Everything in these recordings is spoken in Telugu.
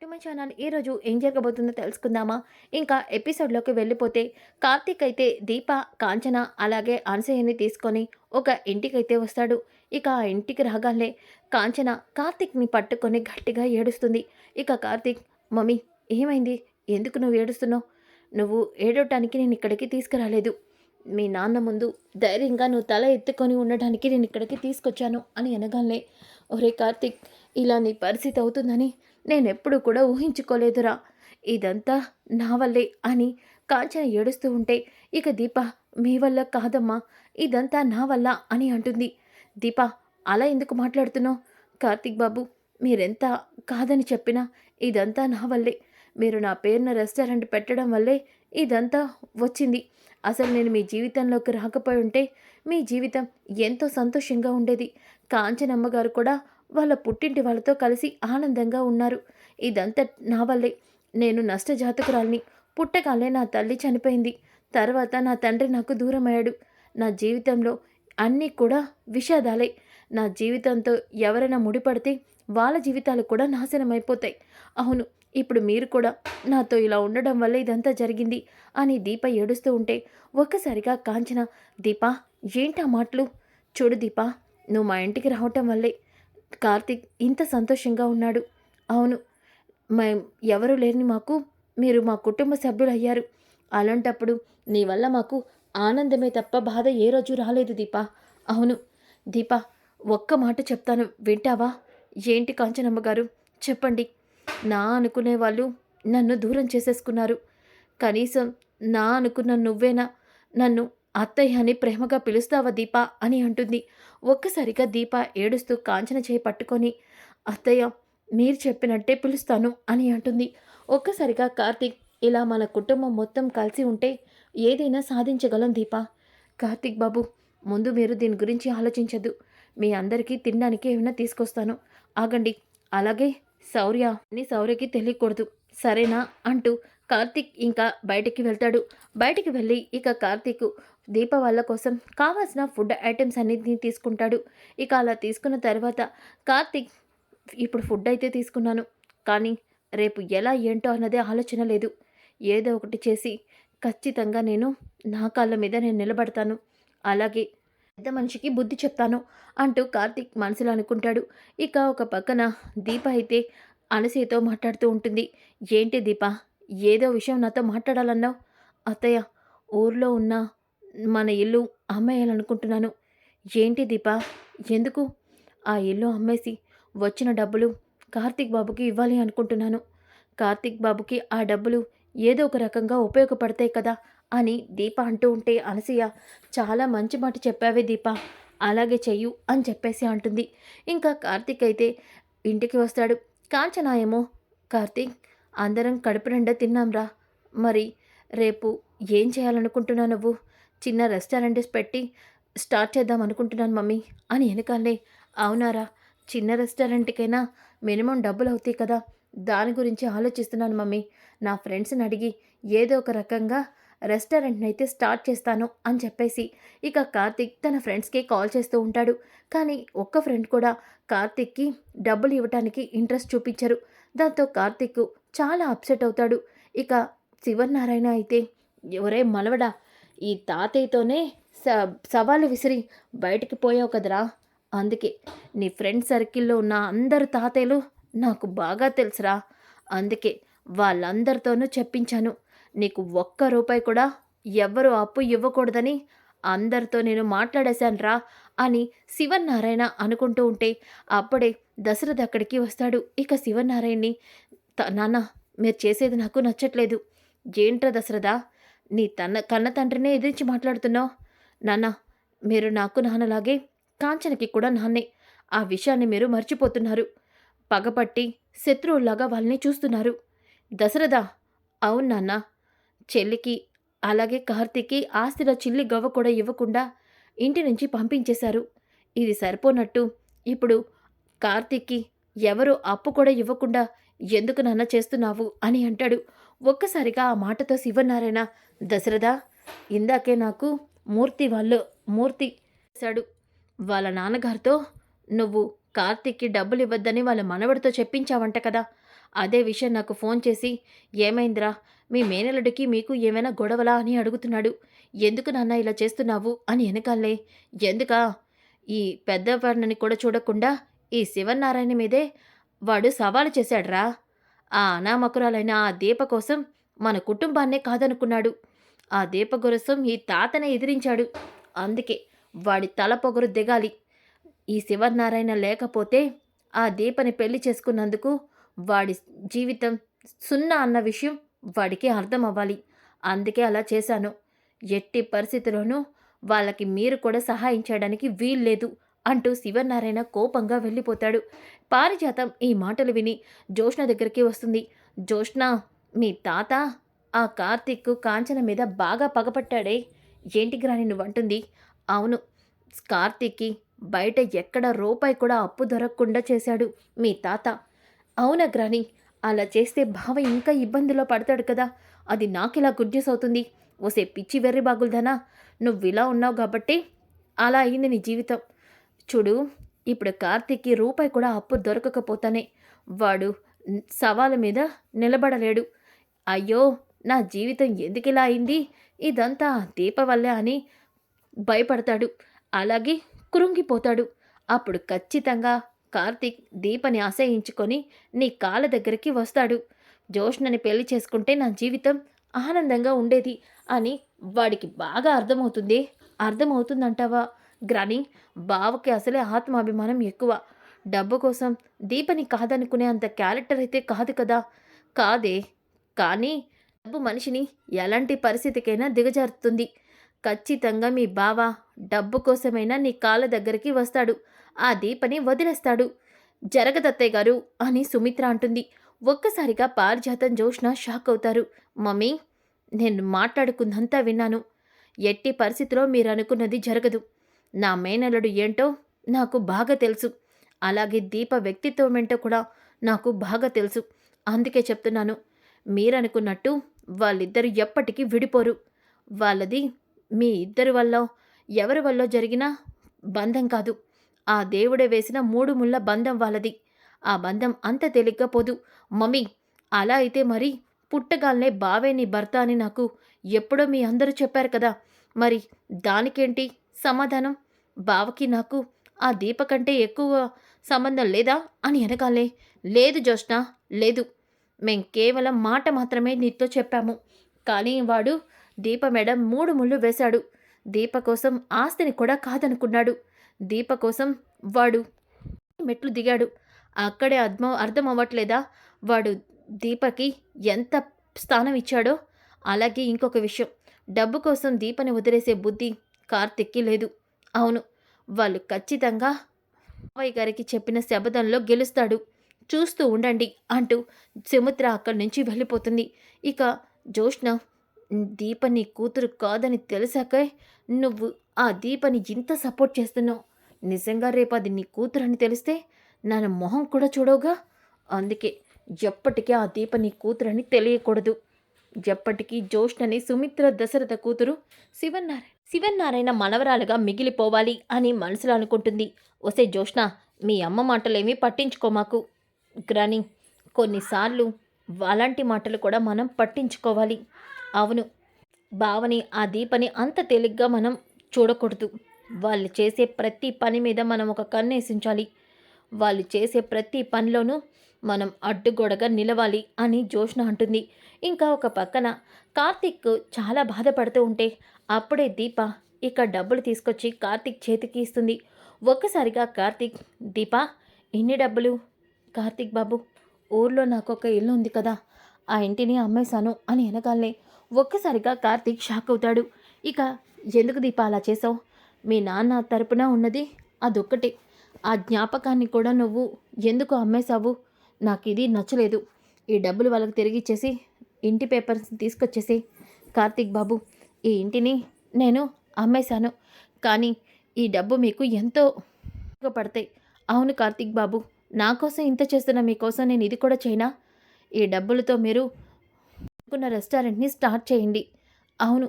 To my channel. ఈరోజు ఏం జరగబోతుందో తెలుసుకుందామా? ఇంకా ఎపిసోడ్లోకి వెళ్ళిపోతే కార్తీక్ అయితే దీప కాంచన అలాగే అనసూయని తీసుకొని ఒక ఇంటికైతే వస్తాడు. ఇక ఆ ఇంటికి రాగానే కాంచన కార్తీక్ని పట్టుకొని గట్టిగా ఏడుస్తుంది. ఇక కార్తీక్ మమ్మీ ఏమైంది? ఎందుకు నువ్వు ఏడుస్తున్నావు? నువ్వు ఏడవటానికి నేను ఇక్కడికి తీసుకురాలేదు. మీ నాన్న ముందు ధైర్యంగా నువ్వు తల ఎత్తుకొని ఉండడానికి నేను ఇక్కడికి తీసుకొచ్చాను అని అనగానే ఒరే కార్తీక్ ఇలా నీ పరిస్థితి అవుతుందని నేనెప్పుడు కూడా ఊహించుకోలేదురా. ఇదంతా నా వల్లే అని కాంచన ఏడుస్తూ ఉంటే ఇక దీప మీ వల్ల కాదమ్మా ఇదంతా నా వల్ల అని అంటుంది. దీప అలా ఎందుకు మాట్లాడుతున్నావు? కార్తీక్ బాబు మీరెంత కాదని చెప్పినా ఇదంతా నా వల్లే. మీరు నా పేరున రెస్టారెంట్ పెట్టడం వల్లే ఇదంతా వచ్చింది. అసలు నేను మీ జీవితంలోకి రాకపోయి ఉంటే మీ జీవితం ఎంతో సంతోషంగా ఉండేది. కాంచనమ్మ గారు కూడా వాళ్ళ పుట్టింటి వాళ్ళతో కలిసి ఆనందంగా ఉన్నారు. ఇదంతా నా వల్లే. నేను నష్టజాతకురాల్ని. పుట్టగానే నా తల్లి చనిపోయింది. తర్వాత నా తండ్రి నాకు దూరమయ్యాడు. నా జీవితంలో అన్నీ కూడా విషాదాలే. నా జీవితంతో ఎవరైనా ముడిపడితే వాళ్ళ జీవితాలు కూడా నాశనమైపోతాయి. అవును ఇప్పుడు మీరు కూడా నాతో ఇలా ఉండడం వల్ల ఇదంతా జరిగింది అని దీప ఏడుస్తూ ఉంటే ఒక్కసారిగా కాంచన దీప ఏంటా మాటలు? చూడు దీప నువ్వు మా ఇంటికి రావటం వల్లే. కార్తీక్ ఇంత సంతోషంగా ఉన్నాడు. అవును మేం ఎవరు లేని మాకు మీరు మా కుటుంబ సభ్యులు అయ్యారు అలాంటప్పుడు నీ వల్ల మాకు ఆనందమే తప్ప బాధ ఏ రోజు రాలేదు దీపా. అవును దీపా ఒక్క మాట చెప్తాను వింటావా? ఏంటి కాంచనమ్మ గారు? చెప్పండి. నా అనుకునే వాళ్ళు నన్ను దూరం చేసేసుకున్నారు. కనీసం నా అనుకున్న నువ్వేనా? నన్ను అత్తయ్య అని ప్రేమగా పిలుస్తావా దీపా అని అంటుంది. ఒక్కసారిగా దీప ఏడుస్తూ కాంచన చేయి పట్టుకొని అత్తయ్య మీరు చెప్పినట్టే పిలుస్తాను అని అంటుంది. ఒక్కసారిగా కార్తీక్ ఇలా మన కుటుంబం మొత్తం కలిసి ఉంటే ఏదైనా సాధించగలం దీప. కార్తీక్ బాబు ముందు మీరు దీని గురించి ఆలోచించద్దు మీ అందరికీ తినడానికి ఏమైనా తీసుకొస్తాను. ఆగండి. అలాగే శౌర్య అని శౌర్యకి తెలియకూడదు. సరేనా? అంటూ కార్తీక్ ఇంకా బయటికి వెళ్తాడు. బయటికి వెళ్ళి ఇక కార్తీక్ దీప వాళ్ళ కోసం కావాల్సిన ఫుడ్ ఐటమ్స్ అన్నింటినీ తీసుకుంటాడు. ఇక అలా తీసుకున్న తర్వాత కార్తీక్ ఇప్పుడు ఫుడ్ అయితే తీసుకున్నాను. కానీ రేపు ఎలా ఏంటో అన్నదే ఆలోచన లేదు. ఏదో ఒకటి చేసి ఖచ్చితంగా నేను నా కాళ్ళ మీద నేను నిలబడతాను. అలాగే పెద్ద మనిషికి బుద్ధి చెప్తాను అంటూ కార్తీక్ మనసులో అనుకుంటాడు. ఇక ఒక పక్కన దీప అయితే అనసూయతో మాట్లాడుతూ ఉంటుంది. ఏంటి దీప? ఏదో విషయం నాతో మాట్లాడాలన్నావు? అత్తయ్య ఊర్లో ఉన్న మన ఇల్లు అమ్మేయాలనుకుంటున్నాను. ఏంటి దీప? ఎందుకు? ఆ ఇల్లు అమ్మేసి వచ్చిన డబ్బులు కార్తీక్ బాబుకి ఇవ్వాలి అనుకుంటున్నాను. కార్తీక్ బాబుకి ఆ డబ్బులు ఏదో ఒక రకంగా ఉపయోగపడతాయి కదా అని దీప అంటూ ఉంటే అనసూయ చాలా మంచి మాట చెప్పావే దీప. అలాగే చెయ్యు అని చెప్పేసి అంటుంది. ఇంకా కార్తీక్ అయితే ఇంటికి వస్తాడు. కాంచనా ఏమో కార్తీక్ అందరం కడుపు నిండా తిన్నాంరా. మరి రేపు ఏం చేయాలనుకుంటున్నావు నువ్వు? చిన్న రెస్టారెంట్స్ పెట్టి స్టార్ట్ చేద్దాం అనుకుంటున్నాను మమ్మీ అని వెనకాలే. అవునారా చిన్న రెస్టారెంట్కైనా మినిమం డబ్బులు అవుతాయి కదా. దాని గురించి ఆలోచిస్తున్నాను మమ్మీ. నా ఫ్రెండ్స్ని అడిగి ఏదో ఒక రకంగా రెస్టారెంట్ని అయితే స్టార్ట్ చేస్తాను అని చెప్పేసి ఇక కార్తిక్ తన ఫ్రెండ్స్కి కాల్ చేస్తూ ఉంటాడు. కానీ ఒక్క ఫ్రెండ్ కూడా కార్తిక్కి డబ్బులు ఇవ్వటానికి ఇంట్రెస్ట్ చూపించరు. దాంతో కార్తిక్ చాలా అప్సెట్ అవుతాడు. ఇక శివనారాయణ అయితే ఎవరే మలవడా ఈ తాతయ్యతోనే స సవాలు విసిరి బయటికి పోయావు కదరా. అందుకే నీ ఫ్రెండ్ సర్కిల్లో ఉన్న అందరు తాతయ్యలు నాకు బాగా తెలుసురా. అందుకే వాళ్ళందరితోనూ చెప్పించాను. నీకు ఒక్క రూపాయి కూడా ఎవ్వరూ అప్పు ఇవ్వకూడదని అందరితో నేను మాట్లాడేశాన్రా అని శివనారాయణ అనుకుంటూ ఉంటే అప్పుడే దశరథ్ అక్కడికి వస్తాడు. ఇక శివనారాయణని నాన్న మీరు చేసేది నాకు నచ్చట్లేదు. ఏంట్రా దశరథ? నీ తన కన్న తండ్రినే ఎదిరించి మాట్లాడుతున్నావు? నాన్న మీరు నాకు నాన్నలాగే కాంచనకి కూడా నాన్నే. ఆ విషయాన్ని మీరు మర్చిపోతున్నారు. పగపట్టి శత్రువుల్లాగా వాళ్ళని చూస్తున్నారు. దశరథ అవును నాన్న. చెల్లికి అలాగే కార్తీక్కి ఆస్తిలో చిల్లి గవ్వ కూడా ఇవ్వకుండా ఇంటి నుంచి పంపించేశారు. ఇది సరిపోనట్టు ఇప్పుడు కార్తీక్కి ఎవరు అప్పు కూడా ఇవ్వకుండా ఎందుకు నాన్న చేస్తున్నావు అని అంటాడు. ఒక్కసారిగా ఆ మాటతో శివనారాయణ దశరథ ఇందాకే నాకు మూర్తి వాళ్ళు మూర్తి చేశాడు. వాళ్ళ నాన్నగారితో నువ్వు కార్తీక్కి డబ్బులు ఇవ్వద్దని వాళ్ళ మనవడితో చెప్పించావంట కదా. అదే విషయం నాకు ఫోన్ చేసి ఏమైందిరా మీ మేనలుడికి మీకు ఏమైనా గొడవలా? అని అడుగుతున్నాడు. ఎందుకు నాన్న ఇలా చేస్తున్నావు? అని వెనకాలే. ఎందుకా? ఈ పెద్దవాడిని కూడా చూడకుండా ఈ శివనారాయణ మీదే వాడు సవాలు చేశాడ్రా. ఆ అనామకురాలైన ఆ దీప కోసం మన కుటుంబాన్నే కాదనుకున్నాడు. ఆ దీప కోసం ఈ తాతనే ఎదిరించాడు. అందుకే వాడి తల పొగరు దిగాలి. ఈ శివనారాయణ లేకపోతే ఆ దీపని పెళ్ళి చేసుకున్నందుకు వాడి జీవితం సున్నా అన్న విషయం వాడికి అర్థం అవ్వాలి అందుకే అలా చేశాను. ఎట్టి పరిస్థితిలోనూ వాళ్ళకి మీరు కూడా సహాయం చేయడానికి వీల్లేదు. అంటూ శివనారాయణ కోపంగా వెళ్ళిపోతాడు. పారిజాతం ఈ మాటలు విని జోష్ణ దగ్గరికి వస్తుంది. జోష్ణ మీ తాత ఆ కార్తీక్ కాంచన మీద బాగా పగపట్టాడే. ఏంటి గ్రాని నువ్వంటుంది? అవును కార్తీక్కి బయట ఎక్కడ రూపాయి కూడా అప్పు దొరకకుండా చేశాడు మీ తాత. అవునా గ్రాని? అలా చేస్తే బావ ఇంకా ఇబ్బందిలో పడతాడు కదా. అది నాకిలా గుడ్జెస్ అవుతుంది? ఓసే పిచ్చి వెర్రి బాగుల్దనా? నువ్వు ఇలా ఉన్నావు కాబట్టి అలా అయింది నీ జీవితం. చూడు ఇప్పుడు కార్తీక్కి రూపాయి కూడా అప్పు దొరకకపోతానే వాడు సవాలు మీద నిలబడలేడు. అయ్యో నా జీవితం ఎందుకు ఇలా అయింది? ఇదంతా దీప వల్లే అని భయపడతాడు. అలాగే కృంగిపోతాడు. అప్పుడు ఖచ్చితంగా కార్తీక్ దీపని ఆశ్రయించుకొని నీ కాళ్ళ దగ్గరికి వస్తాడు. జోష్ణని పెళ్ళి చేసుకుంటే నా జీవితం ఆనందంగా ఉండేది అని వాడికి బాగా అర్థమవుతుంది? అర్థమవుతుందంటావా? గ్రాని బావకి అసలే ఆత్మాభిమానం ఎక్కువ. డబ్బు కోసం దీపని కాదనుకునే అంత క్యారెక్టర్ అయితే కాదు కదా. కాదే. కానీ డబ్బు మనిషిని ఎలాంటి పరిస్థితికైనా దిగజారుతుంది. ఖచ్చితంగా మీ బావ డబ్బు కోసమైనా నీ కాళ్ళ దగ్గరికి వస్తాడు. ఆ దీపని వదిలేస్తాడు. జరగదత్తయ్య గారు అని సుమిత్ర అంటుంది. ఒక్కసారిగా పారిజాతం జోష్న షాక్ అవుతారు. మమ్మీ నేను మాట్లాడుకుందంతా విన్నాను. ఎట్టి పరిస్థితిలో మీరు అనుకున్నది జరగదు. నా మేనల్లుడు ఏంటో నాకు బాగా తెలుసు. అలాగే దీప వ్యక్తిత్వం ఏంటో కూడా నాకు బాగా తెలుసు. అందుకే చెప్తున్నాను. మీరనుకున్నట్టు వాళ్ళిద్దరు ఎప్పటికీ విడిపోరు. వాళ్ళది మీ ఇద్దరి వల్ల ఎవరి వల్ల జరిగిన బంధం కాదు. ఆ దేవుడే వేసిన మూడు ముళ్ళ బంధం వాళ్ళది. ఆ బంధం అంత తేలిగ్గా పోదు. మమ్మీ అలా అయితే మరి పుట్టగాలనే బావే నీ భర్త అని నాకు ఎప్పుడో మీ అందరూ చెప్పారు కదా. మరి దానికేంటి? సమాధానం? బావకి నాకు ఆ దీప కంటే ఎక్కువ సంబంధం లేదా అని అనగాలే లేదు జ్యోష్ణ లేదు. మేం కేవలం మాట మాత్రమే నీతో చెప్పాము. కానీ వాడు దీప మేడం మూడు ముళ్ళు వేశాడు. దీప కోసం ఆస్తిని కూడా కాదనుకున్నాడు. దీప కోసం వాడు మెట్లు దిగాడు. అక్కడే అర్థం అర్థం అవ్వట్లేదా వాడు దీపకి ఎంత స్థానం ఇచ్చాడో? అలాగే ఇంకొక విషయం. డబ్బు కోసం దీపని వదిలేసే బుద్ధి కార్తిక్కి లేదు. అవును వాళ్ళు ఖచ్చితంగా మావయ్య గారికి చెప్పిన శబదంలో గెలుస్తాడు. చూస్తూ ఉండండి అంటూ సుమిత్ర అక్కడి నుంచి వెళ్ళిపోతుంది. ఇక జోష్న దీప నీ కూతురు కాదని తెలిసాకే నువ్వు ఆ దీపని ఇంత సపోర్ట్ చేస్తున్నావు. నిజంగా రేపు అది నీ కూతురు అని తెలిస్తే నా మొహం కూడా చూడవుగా? అందుకే ఎప్పటికీ ఆ దీప నీ కూతురని తెలియకూడదు. ఎప్పటికీ జోష్నని సుమిత్ర దశరథ కూతురు శివన్నారాయణ. శివన్నారాయణ మనవరాలుగా మిగిలిపోవాలి అని మనసులో అనుకుంటుంది. ఒసే జోష్ణ మీ అమ్మ మాటలేమీ పట్టించుకోమాకు గ్రాని కొన్నిసార్లు అలాంటి మాటలు కూడా మనం పట్టించుకోవాలి. అవును భావని ఆ దీపని అంత తేలిగ్గా మనం చూడకూడదు. వాళ్ళు చేసే ప్రతి పని మీద మనం ఒక కన్నేసించాలి. వాళ్ళు చేసే ప్రతి పనిలోనూ మనం అడ్డుగోడగా నిలవాలి అని జోష్ణ అంటుంది. ఇంకా ఒక పక్కన కార్తిక్ చాలా బాధపడుతూ ఉంటే అప్పుడే దీప ఇక డబ్బులు తీసుకొచ్చి కార్తిక్ చేతికి ఇస్తుంది. ఒక్కసారిగా కార్తిక్ దీప ఇన్ని డబ్బులు? కార్తిక్ బాబు ఊర్లో నాకు ఒక ఇల్లు ఉంది కదా ఆ ఇంటిని అమ్మేశాను అని వెనకాలనే ఒక్కసారిగా కార్తీక్ షాక్ అవుతాడు. ఇక ఎందుకు దీప అలా చేసావు మీ నాన్న తరపున ఉన్నది అదొక్కటే. ఆ జ్ఞాపకాన్ని కూడా నువ్వు ఎందుకు అమ్మేశావు? నాకు ఇది నచ్చలేదు. ఈ డబ్బులు వాళ్ళకి తిరిగి ఇచ్చేసి ఇంటి పేపర్స్ తీసుకొచ్చేసి కార్తీక్ బాబు. ఈ ఇంటిని నేను అమ్మేశాను. కానీ ఈ డబ్బు మీకు ఎంతో ఉపయోగపడతాయి. అవును కార్తీక్ బాబు నా కోసం ఇంత చేస్తున్న మీకోసం నేను ఇది కూడా చేయనా? ఈ డబ్బులతో మీరు అనుకున్న రెస్టారెంట్ని స్టార్ట్ చేయండి. అవును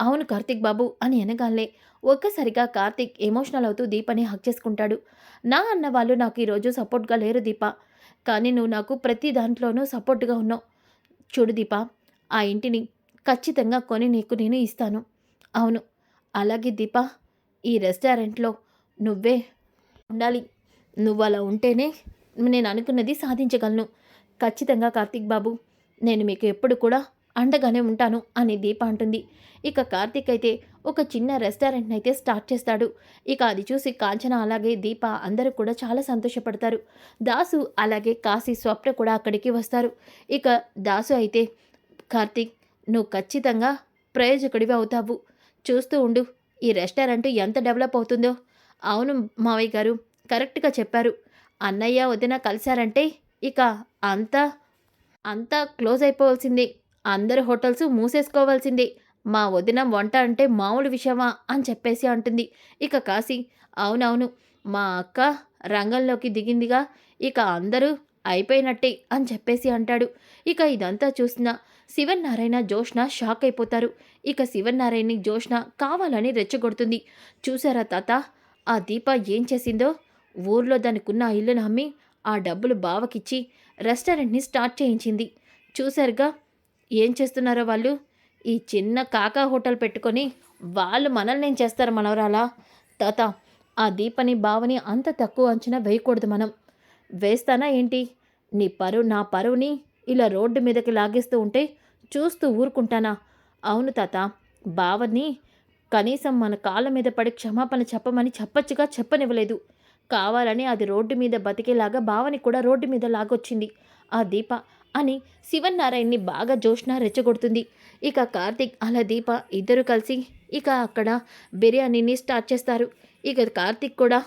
అవును కార్తీక్ బాబు అని అనగానే ఒక్కసారిగా కార్తీక్ ఎమోషనల్ అవుతూ దీపని హక్ చేసుకుంటాడు. నా అన్న వాళ్ళు నాకు ఈరోజు సపోర్ట్గా లేరు దీప. కానీ నువ్వు నాకు ప్రతి దాంట్లోనూ సపోర్ట్గా ఉన్నావు. చూడు దీప ఆ ఇంటిని ఖచ్చితంగా కొని నీకు నేను ఇస్తాను. అవును. అలాగే దీప ఈ రెస్టారెంట్లో నువ్వే ఉండాలి. నువ్వు అలా ఉంటేనే నేను అనుకున్నది సాధించగలను. ఖచ్చితంగా కార్తీక్ బాబు నేను మీకు ఎప్పుడు కూడా అండగానే ఉంటాను అని దీప అంటుంది. ఇక కార్తీక్ అయితే ఒక చిన్న రెస్టారెంట్ని అయితే స్టార్ట్ చేస్తాడు. ఇక అది చూసి కాంచన అలాగే దీప అందరూ కూడా చాలా సంతోషపడతారు. దాసు అలాగే కాశీ స్వప్న కూడా అక్కడికి వస్తారు. ఇక దాసు అయితే కార్తీక్ నువ్వు ఖచ్చితంగా ప్రయోజకుడివి అవుతావు. చూస్తూ ఉండు ఈ రెస్టారెంట్ ఎంత డెవలప్ అవుతుందో. అవును మావయ్య గారు కరెక్ట్గా చెప్పారు. అన్నయ్య వదిన కలిశారంటే ఇక అంతా అంతా క్లోజ్ అయిపోవాల్సిందే. అందరు హోటల్స్ మూసేసుకోవాల్సిందే. మా వదిన వంట అంటే మామూలు విషయమా అని చెప్పేసి అంటుంది. ఇక కాశీ అవునవును మా అక్క రంగంలోకి దిగిందిగా ఇక అందరూ అయిపోయినట్టే అని చెప్పేసి అంటాడు. ఇక ఇదంతా చూసిన శివన్నారాయణ జోష్న షాక్ అయిపోతారు. ఇక శివన్నారాయణని జోష్న కావాలని రెచ్చగొడుతుంది. చూసారా తాత? ఆ దీప ఏం చేసిందో? ఊర్లో దానికున్న ఇల్లును అమ్మి ఆ డబ్బులు బావకిచ్చి రెస్టారెంట్ని స్టార్ట్ చేయించింది. చూశారుగా? ఏం చేస్తున్నారో వాళ్ళు? ఈ చిన్న కాకా హోటల్ పెట్టుకొని వాళ్ళు మనల్ని ఏం చేస్తారు మనవరాలా? తాత ఆ దీపని బావని అంత తక్కువ అంచనా వేయకూడదు మనం. వేస్తానా ఏంటి? నీ పరువు నా పరువుని ఇలా రోడ్డు మీదకి లాగేస్తూ ఉంటే చూస్తూ ఊరుకుంటానా? అవును తాత. బావని కనీసం మన కాళ్ళ మీద పడి క్షమాపణ చెప్పమని చెప్పచ్చుగా చెప్పనివ్వలేదు. కావాలని అది రోడ్డు మీద బతికేలాగా బావని కూడా రోడ్డు మీద లాగొచ్చింది. ఆ దీప అని శివన్నారాయణ్ని బాగా జోష్న రెచ్చగొడుతుంది. ఇక కార్తీక్ అలా దీప ఇద్దరు కలిసి ఇక అక్కడ బిర్యానీని స్టార్ట్ చేస్తారు. ఇక కార్తీక్ కూడా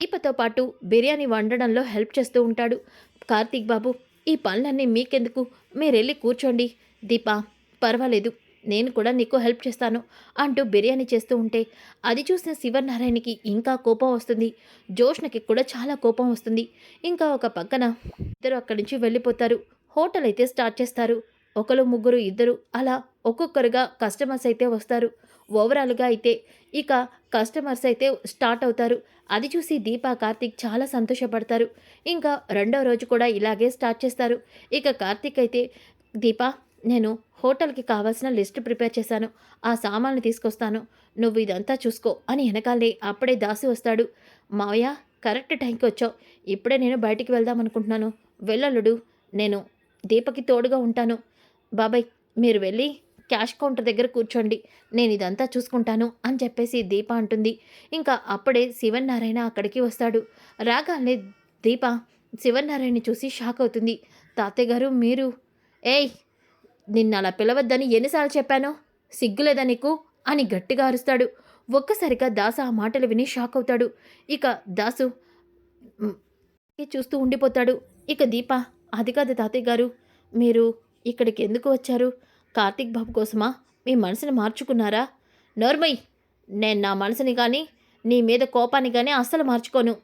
దీపతో పాటు బిర్యానీ వండడంలో హెల్ప్ చేస్తూ ఉంటాడు. కార్తీక్ బాబు ఈ పనులన్నీ మీకెందుకు? మీరెళ్ళి కూర్చోండి. దీపా పర్వాలేదు. నేను కూడా నీకు హెల్ప్ చేస్తాను అంటూ బిర్యానీ చేస్తూ ఉంటే అది చూసిన శివనారాయణకి ఇంకా కోపం వస్తుంది. జోష్నకి కూడా చాలా కోపం వస్తుంది. ఇంకా ఒక పక్కన ఇద్దరు అక్కడి నుంచి వెళ్ళిపోతారు. హోటల్ అయితే స్టార్ట్ చేస్తారు. ఒకరు ముగ్గురు ఇద్దరు అలా ఒక్కొక్కరుగా కస్టమర్స్ అయితే వస్తారు. ఓవరాల్గా అయితే ఇక కస్టమర్స్ అయితే స్టార్ట్ అవుతారు. అది చూసి దీపా కార్తీక్ చాలా సంతోషపడతారు. ఇంకా రెండో రోజు కూడా ఇలాగే స్టార్ట్ చేస్తారు. ఇక కార్తీక్ అయితే దీపా నేను హోటల్కి కావాల్సిన లిస్ట్ ప్రిపేర్ చేశాను. ఆ సామాన్లు తీసుకొస్తాను. నువ్వు ఇదంతా చూసుకో అని వెనకాలే అప్పుడే దాసి వస్తాడు. మావయ్య కరెక్ట్ టైంకి వచ్చావు. ఇప్పుడే నేను బయటికి వెళ్దాం అనుకుంటున్నాను. వెళ్ళలుడు నేను దీపకి తోడుగా ఉంటాను. బాబాయ్ మీరు వెళ్ళి క్యాష్ కౌంటర్ దగ్గర కూర్చోండి నేను ఇదంతా చూసుకుంటాను అని చెప్పేసి దీప అంటుంది. ఇంకా అప్పుడే శివన్నారాయణ అక్కడికి వస్తాడు. రాగానే దీప శివన్నారాయణ చూసి షాక్ అవుతుంది. తాతయ్య గారు మీరు? ఏయ్ నిన్న అలా పిలవద్దని ఎన్నిసార్లు చెప్పాను? సిగ్గులేదా నీకు? అని గట్టిగా అరుస్తాడు. ఒక్కసారిగా దాసు ఆ మాటలు విని షాక్ అవుతాడు. ఇక దాసు చూస్తూ ఉండిపోతాడు. ఇక దీప అది కాదు తాతయ్య గారు మీరు ఇక్కడికి ఎందుకు వచ్చారు? కార్తీక్ బాబు కోసమా? మీ మనసుని మార్చుకున్నారా? నోర్మయ్ నేను నా మనసుని కానీ నీ మీద కోపాన్ని కానీ అస్సలు మార్చుకోను.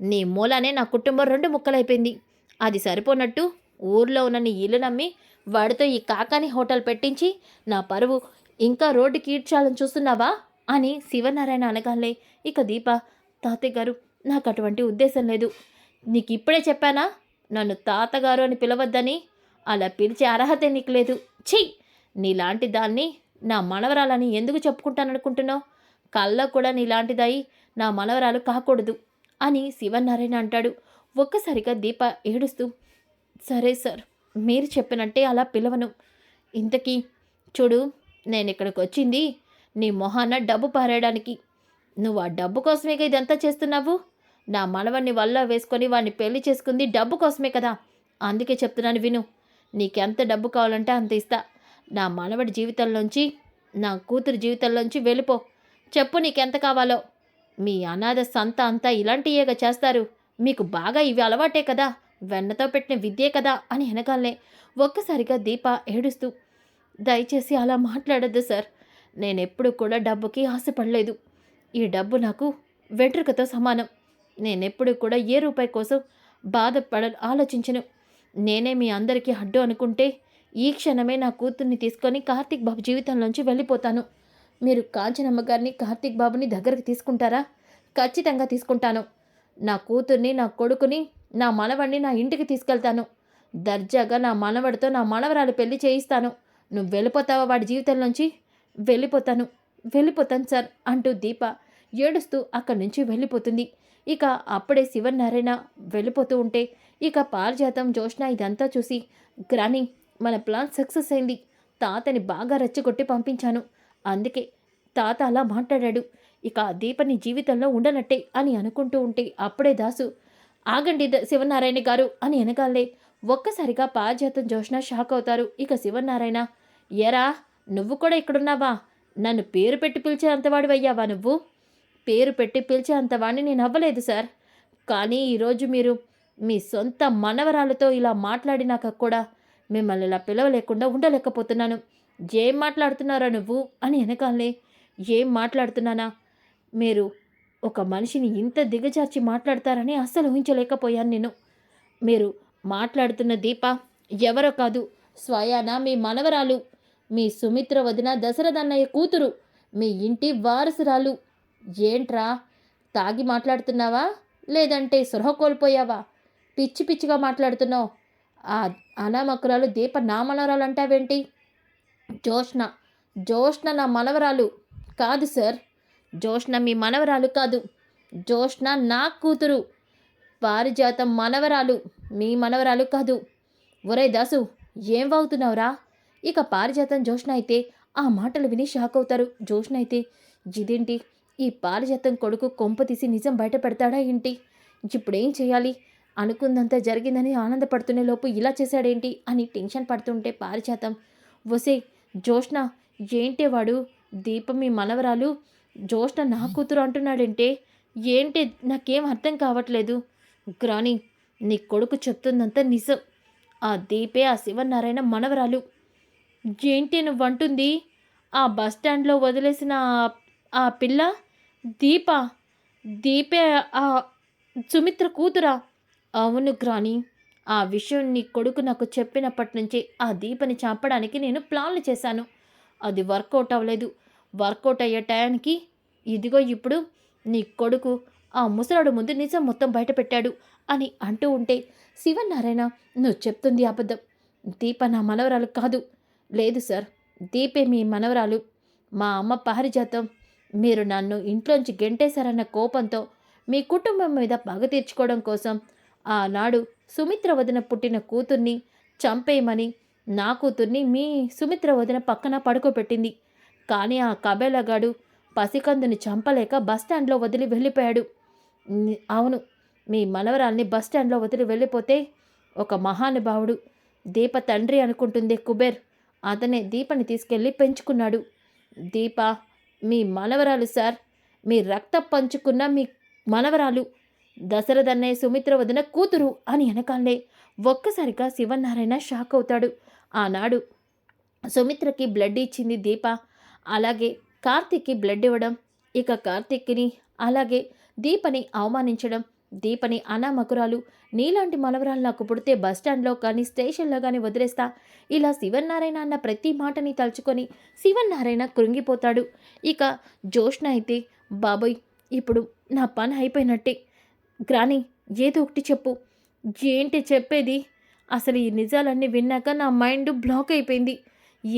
నీ మూలానే నా కుటుంబం రెండు ముక్కలైపోయింది. అది సరిపోనట్టు ఊర్లో ఉన్న నీ ఇల్లు నమ్మి వాడితో ఈ కాకాని హోటల్ పెట్టించి నా పరువు ఇంకా రోడ్డుకి ఈడ్చాలని చూస్తున్నావా? అని శివనారాయణ అనగానే ఇక దీప తాతయ్య గారు నాకు అటువంటి ఉద్దేశం లేదు. నీకు ఇప్పుడే చెప్పానా? నన్ను తాతగారు అని పిలవద్దని అలా పిలిచే అర్హత నీకు లేదు. చెయ్యి నీలాంటి దాన్ని నా మనవరాలని ఎందుకు చెప్పుకుంటాననుకుంటున్నావు? కళ్ళ కూడా నీలాంటిదై నా మనవరాలు కాకూడదు అని శివనారాయణ అంటాడు. ఒక్కసారిగా దీప ఏడుస్తూ సరే సార్ మీరు చెప్పినట్టే అలా పిలవను. ఇంతకీ చూడు నేను ఇక్కడికి వచ్చింది నీ మొహాన డబ్బు పారేయడానికి. నువ్వు ఆ డబ్బు కోసమేగా ఇదంతా చేస్తున్నావు? నా మనవన్ని వల్ల వేసుకొని వాడిని పెళ్ళి చేసుకుంది డబ్బు కోసమే కదా. అందుకే చెప్తున్నాను విను. నీకెంత డబ్బు కావాలంటే అంత ఇస్తా. నా మనవడి జీవితంలోంచి నా కూతురు జీవితంలోంచి వెళ్ళిపో. చెప్పు నీకెంత కావాలో. మీ అనాథ సంత అంతా ఇలాంటియేగా చేస్తారు. మీకు బాగా ఇవి అలవాటే కదా. వెన్నతో పెట్టిన విద్యే కదా అని వెనకాలనే ఒక్కసారిగా దీప ఏడుస్తూ దయచేసి అలా మాట్లాడద్దు సార్. నేనెప్పుడు కూడా డబ్బుకి ఆశపడలేదు. ఈ డబ్బు నాకు వెంట్రుకతో సమానం. నేనెప్పుడు కూడా ఏ రూపాయి కోసం బాధపడ ఆలోచించను. నేనే మీ అందరికీ అడ్డు అనుకుంటే ఈ క్షణమే నా కూతుర్ని తీసుకొని కార్తీక్ బాబు జీవితంలోంచి వెళ్ళిపోతాను. మీరు కాంచనమ్మ గారిని కార్తీక్ బాబుని దగ్గరకు తీసుకుంటారా? ఖచ్చితంగా తీసుకుంటాను. నా కూతుర్ని నా కొడుకుని నా మనవడిని నా ఇంటికి తీసుకెళ్తాను. దర్జాగా నా మనవడితో నా మనవరాలు పెళ్ళి చేయిస్తాను. నువ్వు వెళ్ళిపోతావా వాడి జీవితంలోంచి? వెళ్ళిపోతాను. వెళ్ళిపోతాను సార్ అంటూ దీప ఏడుస్తూ అక్కడి నుంచి వెళ్ళిపోతుంది. ఇక అప్పుడే శివనారాయణ వెళ్ళిపోతూ ఉంటే ఇక పారిజాతం జోష్న ఇదంతా చూసి గ్రాని మన ప్లాన్ సక్సెస్ అయింది. తాతని బాగా రెచ్చగొట్టి పంపించాను. అందుకే తాత అలా మాట్లాడాడు. ఇక ఆ దీపని జీవితంలో ఉండనట్టే అని అనుకుంటూ ఉంటే అప్పుడే దాసు ఆగండి శివనారాయణ గారు అని వెనకాలే ఒక్కసారిగా పారిజాతం జోష్న షాక్ అవుతారు. ఇక శివనారాయణ ఎరా నువ్వు కూడా ఇక్కడున్నావా? నన్ను పేరు పెట్టి పిలిచే అంతవాడివయ్యావా నువ్వు? పేరు పెట్టి పిలిచే అంతవాడిని నేను అవ్వలేదు సార్. కానీ ఈరోజు మీరు మీ సొంత మనవరాలతో ఇలా మాట్లాడినాక కూడా మిమ్మల్ని ఇలా పిలవలేకుండా ఉండలేకపోతున్నాను. ఏం మాట్లాడుతున్నారా నువ్వు? అని వెనకాలే ఏం మాట్లాడుతున్నానా? మీరు ఒక మనిషిని ఇంత దిగజార్చి మాట్లాడతారని అస్సలు ఊహించలేకపోయాను నేను. మీరు మాట్లాడుతున్న దీప ఎవరో కాదు. స్వయాన మీ మనవరాలు. మీ సుమిత్ర వదిన దశరథన్నయ్య కూతురు. మీ ఇంటి వారసురాలు. ఏంట్రా? తాగి మాట్లాడుతున్నావా? లేదంటే సృహ కోల్పోయావా? పిచ్చి పిచ్చిగా మాట్లాడుతున్నావు. ఆ అనామకురాలు దీప నా మనవరాలు అంటావేంటి జోష్ణ జోష్ణ నా మనవరాలు. కాదు సార్. జోష్న మీ మనవరాలు కాదు. జోష్ణ నా కూతురు. పారిజాతం మనవరాలు మీ మనవరాలు కాదు. ఒరే దాసు ఏం వాగుతున్నావురా? ఇక పారిజాతం జోష్ణ అయితే ఆ మాటలు విని షాక్ అవుతారు. జోష్ణ అయితే ఇదేంటి? ఈ పారిజాతం కొడుకు కొంప తీసి నిజం బయట పెడతాడా ఏంటి? ఇప్పుడేం చేయాలి? అనుకుందంతా జరిగిందని ఆనందపడుతునే లోపు ఇలా చేశాడేంటి అని టెన్షన్ పడుతుంటే పారిజాతం. వసే జోష్ణ ఏంటి వాడు? దీపం మీ మనవరాలు? జోష్ణ నా కూతురు అంటున్నాడంటే ఏంటి? నాకేం అర్థం కావట్లేదు. గ్రాని నీ కొడుకు చెప్తుందంతా నిజం. ఆ దీపే ఆ శివనారాయణ మనవరాలు. ఏంటి నువ్వంటుంది? ఆ బస్ స్టాండ్లో వదిలేసిన ఆ- ఆ పిల్ల దీప? దీపే ఆ సుమిత్ర కూతురా? అవును గ్రాని ఆ విషయం నీ కొడుకు నాకు చెప్పినప్పటి నుంచి ఆ దీపని చంపడానికి నేను ప్లాన్లు చేశాను. అది వర్కౌట్ అవ్వలేదు. వర్కౌట్ అయ్యే టయానికి ఇదిగో ఇప్పుడు నీ కొడుకు ఆ ముసలాడు ముందు నిజం మొత్తం బయటపెట్టాడు అని అంటూ ఉంటే శివనారాయణ నువ్వు చెప్తుంది అబద్ధం. దీప నా మనవరాలు కాదు. లేదు సార్ దీపే మీ మనవరాలు. మా అమ్మ పారిజాతం. మీరు నన్ను ఇంట్లోంచి గెంటేశారన్న కోపంతో మీ కుటుంబం మీద పగ తీర్చుకోవడం కోసం ఆనాడు సుమిత్ర వదిన పుట్టిన కూతుర్ని చంపేయమని నా కూతుర్ని మీ సుమిత్ర వదిన పక్కన పడుకోబెట్టింది. కానీ ఆ కబేలగాడు పసికందుని చంపలేక బస్టాండ్లో వదిలి వెళ్ళిపోయాడు. అవును మీ మనవరాల్ని బస్టాండ్లో వదిలి వెళ్ళిపోతే ఒక మహానుభావుడు దీప తండ్రి అనుకుంటుంది కుబేర్. అతనే దీపని తీసుకెళ్ళి పెంచుకున్నాడు. దీప మీ మనవరాలు సార్ మీ రక్త పంచుకున్న మీ మనవరాలు. దశరథన్నే సుమిత్ర వదిన కూతురు అని అనకాలే. ఒక్కసారిగా శివనారాయణ షాక్ అవుతాడు. ఆనాడు సుమిత్రకి బ్లడ్ ఇచ్చింది దీప. అలాగే కార్తీక్కి బ్లడ్ ఇవ్వడం ఇక కార్తీక్ని అలాగే దీపని అవమానించడం దీపని అనామకురాలు నీలాంటి మనవరాలు నాకు పుడితే బస్టాండ్లో కానీ స్టేషన్లో కానీ వదిలేస్తా. ఇలా శివన్నారాయణ అన్న ప్రతి మాటని తలుచుకొని శివన్నారాయణ కృంగిపోతాడు. ఇక జోష్న అయితే బాబోయ్ ఇప్పుడు నా పని అయిపోయినట్టే. గ్రాని ఏదో ఒకటి చెప్పు. ఏంటి చెప్పేది? అసలు ఈ నిజాలన్నీ విన్నాక నా మైండ్ బ్లాక్ అయిపోయింది.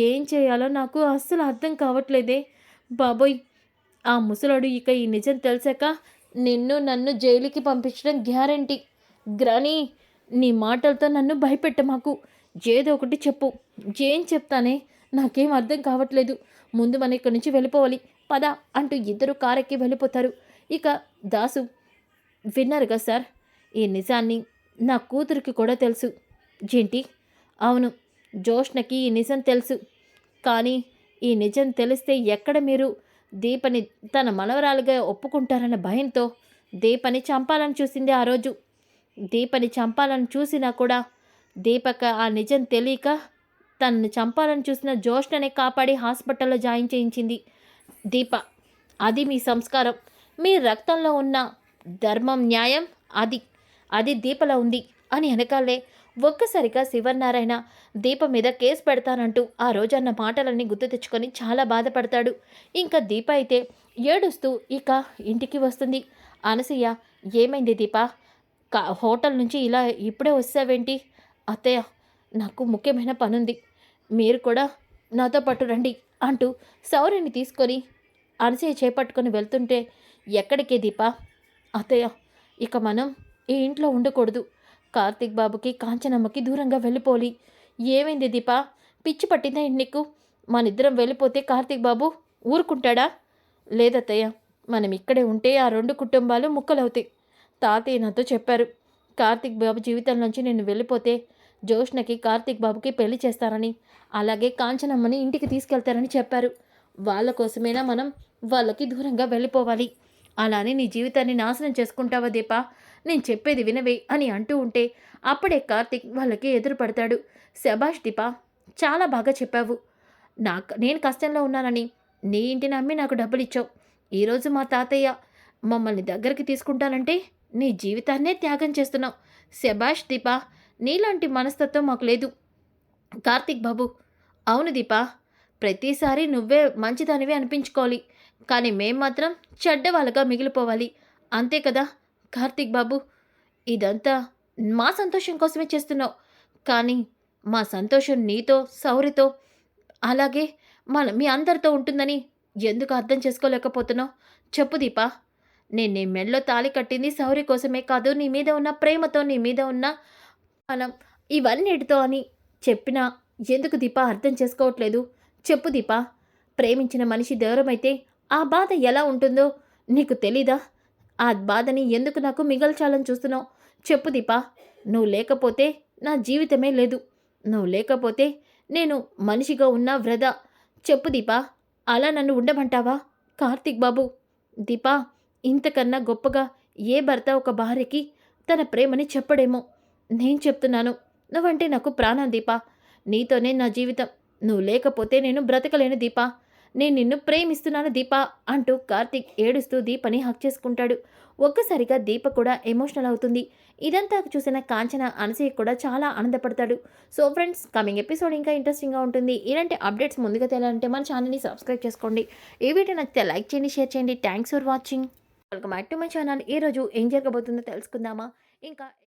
ఏం చేయాలో నాకు అస్సలు అర్థం కావట్లేదే. బాబోయ్! ఆ ముసలాడు ఇక ఈ నిజం తెలిసాక నిన్ను నన్ను జైలుకి పంపించడం గ్యారంటీ. గ్రాని నీ మాటలతో నన్ను భయపెట్ట మాకు. ఏదో ఒకటి చెప్పు. ఏం చెప్తానే? నాకేం అర్థం కావట్లేదు. ముందు మనం ఇక్కడి నుంచి వెళ్ళిపోవాలి. పద అంటూ ఇద్దరు కారెక్కి వెళ్ళిపోతారు. ఇక దాసు విన్నారు కదా సార్. ఈ నిజాన్ని నా కూతురికి కూడా తెలుసు. ఏంటి అవును జోష్ణకి ఈ నిజం తెలుసు. కానీ ఈ నిజం తెలిస్తే ఎక్కడ మీరు దీపని తన మనవరాలుగా ఒప్పుకుంటారన్న భయంతో దీపని చంపాలని చూసింది ఆ రోజు. దీపని చంపాలని చూసినా కూడా దీపక ఆ నిజం తెలియక తనను చంపాలని చూసిన జోష్నని కాపాడి హాస్పిటల్లో జాయిన్ చేయించింది. దీప అది మీ సంస్కారం. మీ రక్తంలో ఉన్న ధర్మం న్యాయం అది అది దీపలా ఉంది అని వెనకాలే ఒక్కసారిగా శివనారాయణ దీప మీద కేసు పెడతానంటూ ఆ రోజు అన్న మాటలన్నీ గుర్తు తెచ్చుకొని చాలా బాధపడతాడు. ఇంకా దీప అయితే ఏడుస్తూ ఇక ఇంటికి వస్తుంది. అనసూయ ఏమైంది దీప? కా హోటల్ నుంచి ఇలా ఇప్పుడే వస్తావేంటి? అత్తయ్య నాకు ముఖ్యమైన పనుంది. మీరు కూడా నాతో పాటు రండి అంటూ సౌర్యని తీసుకొని అనసూయ చేపట్టుకొని వెళ్తుంటే ఎక్కడికి దీపా? అత్తయ్య ఇక మనం ఈ ఇంట్లో ఉండకూడదు. కార్తీక్ బాబుకి కాంచనమ్మకి దూరంగా వెళ్ళిపోలి ఏమైంది దీపా? పిచ్చి పట్టిందా ఏంటి నీకు? మనిద్దరం వెళ్ళిపోతే కార్తీక్ బాబు ఊరుకుంటాడా? లేదత్తయ్య మనం ఇక్కడే ఉంటే ఆ రెండు కుటుంబాలు ముక్కలవుతాయి. తాతయ్య నాతో చెప్పారు కార్తీక్ బాబు జీవితం నుంచి నేను వెళ్ళిపోతే జోష్నకి కార్తీక్ బాబుకి పెళ్ళి చేస్తారని అలాగే కాంచనమ్మని ఇంటికి తీసుకెళ్తారని చెప్పారు. వాళ్ళ కోసమైనా మనం వాళ్ళకి దూరంగా వెళ్ళిపోవాలి. అలానే నీ జీవితాన్ని నాశనం చేసుకుంటావా దీపా? నేను చెప్పేది వినవే అని అంటూ ఉంటే అప్పుడే కార్తీక్ వాళ్ళకి ఎదురు పడతాడు. శభాష్ దీపా చాలా బాగా చెప్పావు. నాకు నేను కష్టంలో ఉన్నానని నీ ఇంటిని అమ్మి నాకు డబ్బులు ఇచ్చావు ఈరోజు మా తాతయ్య మమ్మల్ని దగ్గరికి తీసుకుంటానంటే నీ జీవితాన్నే త్యాగం చేస్తున్నావు. శభాష్ దీపా నీలాంటి మనస్తత్వం మాకు లేదు. కార్తిక్ బాబు అవును దీపా ప్రతిసారి నువ్వే మంచిదానివే అనిపించుకోవాలి. కానీ మేం మాత్రం చెడ్డవాళ్ళగా మిగిలిపోవాలి. అంతే కదా కార్తీక్ బాబు? ఇదంతా మా సంతోషం కోసమే చేస్తున్నావు. కానీ మా సంతోషం నీతో సౌరితో అలాగే మన మీ అందరితో ఉంటుందని ఎందుకు అర్థం చేసుకోలేకపోతున్నావు? చెప్పు దీపా. నేను నీ మెడలో తాళి కట్టింది సౌరి కోసమే కాదు నీ మీద ఉన్న ప్రేమతో నీ మీద ఉన్న మనం ఇవన్నిటితో అని చెప్పినా ఎందుకు దీపా అర్థం చేసుకోవట్లేదు? చెప్పు దీపా. ప్రేమించిన మనిషి దూరమైతే ఆ బాధ ఎలా ఉంటుందో నీకు తెలీదా? ఆ బాధని ఎందుకు నాకు మిగల్చాలని చూస్తున్నావు? చెప్పు దీపా. నువ్వు లేకపోతే నా జీవితమే లేదు. నువ్వు లేకపోతే నేను మనిషిగా ఉన్న వ్రద చెప్పు దీపా అలా నన్ను ఉండమంటావా? కార్తిక్ బాబు. దీపా ఇంతకన్నా గొప్పగా ఏ భర్త ఒక భార్యకి తన ప్రేమని చెప్పడేమో? నేను చెప్తున్నాను. నువ్వంటే నాకు ప్రాణం దీపా. నీతోనే నా జీవితం. నువ్వు లేకపోతే నేను బ్రతకలేను దీపా. నేను నిన్ను ప్రేమిస్తున్నాను దీప అంటూ కార్తిక్ ఏడుస్తూ దీపని హక్ చేసుకుంటాడు. ఒక్కసారిగా దీప కూడా ఎమోషనల్ అవుతుంది. ఇదంతా చూసిన కాంచన అనసూయ కూడా చాలా ఆనందపడతాడు. సో ఫ్రెండ్స్ కమింగ్ ఎపిసోడ్ ఇంకా ఇంట్రెస్టింగ్గా ఉంటుంది. ఇలాంటి అప్డేట్స్ ముందుగా తెలియాలంటే మన ఛానల్ని సబ్స్క్రైబ్ చేసుకోండి. ఈ వీడియో నచ్చితే లైక్ చేయండి షేర్ చేయండి. Thanks for watching. Welcome back to my channel. ఈరోజు ఏం జరగబోతుందో తెలుసుకుందామా? ఇంకా